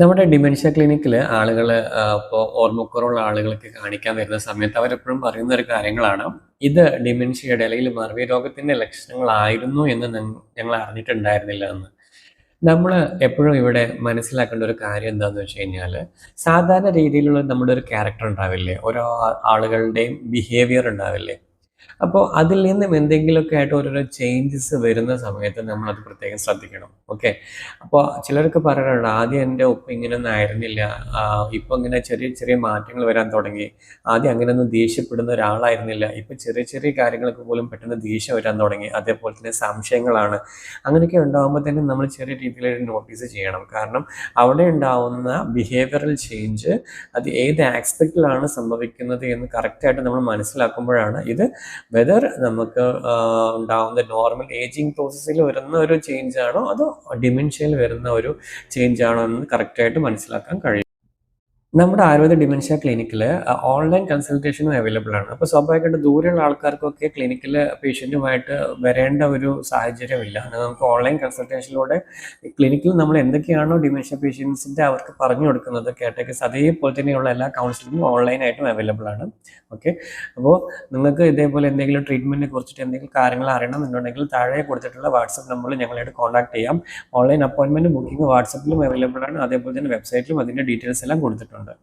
നമ്മുടെ ഡിമെൻഷ്യ ക്ലിനിക്കിൽ ആളുകൾ ഇപ്പോൾ ഓർമ്മക്കുറവുള്ള ആളുകൾക്ക് കാണിക്കാൻ വരുന്ന സമയത്ത് അവരെപ്പോഴും പറയുന്ന ഒരു കാര്യങ്ങളാണ്. ഇത് ഡിമെൻഷ്യയുടെ അല്ലെങ്കിൽ മറവി രോഗത്തിന്റെ ലക്ഷണങ്ങളായിരുന്നു എന്ന് ഞങ്ങ- ഞങ്ങൾ അറിഞ്ഞിട്ടുണ്ടായിരുന്നില്ല എന്ന്. നമ്മൾ എപ്പോഴും ഇവിടെ മനസ്സിലാക്കേണ്ട ഒരു കാര്യം എന്താണെന്ന് വെച്ച് കഴിഞ്ഞാൽ സാധാരണ രീതിയിലുള്ള നമ്മുടെ ഒരു ക്യാരക്ടർ ഉണ്ടാവില്ലേ? ഓരോ ആളുകളുടെയും ബിഹേവിയർ ഉണ്ടാവില്ലേ? അപ്പോൾ അതിൽ നിന്നും എന്തെങ്കിലുമൊക്കെ ആയിട്ട് ഓരോരോ ചേഞ്ചസ് വരുന്ന സമയത്ത് നമ്മൾ അത് പ്രത്യേകം ശ്രദ്ധിക്കണം. ഓക്കെ അപ്പോൾ ചിലർക്ക് പറയാറുണ്ട് ആദ്യം എന്റെ ഒപ്പം ഇങ്ങനെയൊന്നും ആയിരുന്നില്ല. ഇപ്പം ഇങ്ങനെ ചെറിയ ചെറിയ മാറ്റങ്ങൾ വരാൻ തുടങ്ങി. ആദ്യം അങ്ങനെയൊന്നും ദേഷ്യപ്പെടുന്ന ഒരാളായിരുന്നില്ല. ഇപ്പം ചെറിയ ചെറിയ കാര്യങ്ങൾക്ക് പോലും പെട്ടെന്ന് ദേഷ്യം വരാൻ തുടങ്ങി. അതേപോലെ തന്നെ സംശയങ്ങളാണ്. അങ്ങനെയൊക്കെ ഉണ്ടാകുമ്പോൾ തന്നെ നമ്മൾ ചെറിയ രീതിയിൽ നോട്ടീസ് ചെയ്യണം. കാരണം അവിടെ ഉണ്ടാവുന്ന ബിഹേവിയറൽ ചേഞ്ച് അത് ഏത് ആസ്പെക്റ്റിലാണ് സംഭവിക്കുന്നത് എന്ന് കറക്റ്റായിട്ട് നമ്മൾ മനസ്സിലാക്കുമ്പോഴാണ് ഇത് വെദർ നമുക്ക് ഉണ്ടാകുന്ന നോർമൽ ഏജിങ് പ്രോസസ്സിൽ വരുന്ന ഒരു ചേഞ്ച് ആണോ അതോ ഡിമെൻഷ്യയിൽ വരുന്ന ഒരു ചേഞ്ച് ആണോ എന്ന് കറക്റ്റായിട്ട് മനസ്സിലാക്കാൻ കഴിയും. നമ്മുടെ ആയുർവേദ ഡിമെൻഷ്യ ക്ലിനിക്കിൽ ഓൺലൈൻ കൺസൾട്ടേഷനും അവൈലബിൾ ആണ്. അപ്പോൾ സ്വാഭാവികമായിട്ട് ദൂരെയുള്ള ആൾക്കാർക്കൊക്കെ ക്ലിനിക്കിൽ പേഷ്യന്റുമായിട്ട് വരേണ്ട ഒരു സാഹചര്യമില്ല. നമുക്ക് ഓൺലൈൻ കൺസൾട്ടേഷനിലൂടെ ക്ലിനിക്കിൽ നമ്മൾ എന്തൊക്കെയാണോ ഡിമെൻഷ്യ പേഷ്യൻസിന്റെ അവർക്ക് പറഞ്ഞു കൊടുക്കുന്നത് കേട്ടേക്കസ് അതേപോലെ തന്നെയുള്ള എല്ലാ കൗൺസിലിങ്ങും ഓൺലൈനായിട്ടും അവൈലബിൾ ആണ്. ഓക്കെ അപ്പോൾ നിങ്ങൾക്ക് ഇതേപോലെ എന്തെങ്കിലും ട്രീറ്റ്മെന്റിനെ കുറിച്ചിട്ട് എന്തെങ്കിലും കാര്യങ്ങൾ അറിയണം എന്നുണ്ടെങ്കിൽ താഴെ കൊടുത്തിട്ടുള്ള വാട്സപ്പ് നമ്പറിൽ ഞങ്ങളായിട്ട് കോൺടാക്ട് ചെയ്യാം. ഓൺലൈൻ അപ്പോയിൻമെന്റ് ബുക്കിംഗ് വാട്സപ്പിലും അവൈലബിൾ ആണ്. അതേപോലെ തന്നെ വെബ്സൈറ്റിലും അതിന്റെ ഡീറ്റെയിൽസ് എല്ലാം കൊടുത്തിട്ടുണ്ട്. ഉണ്ട്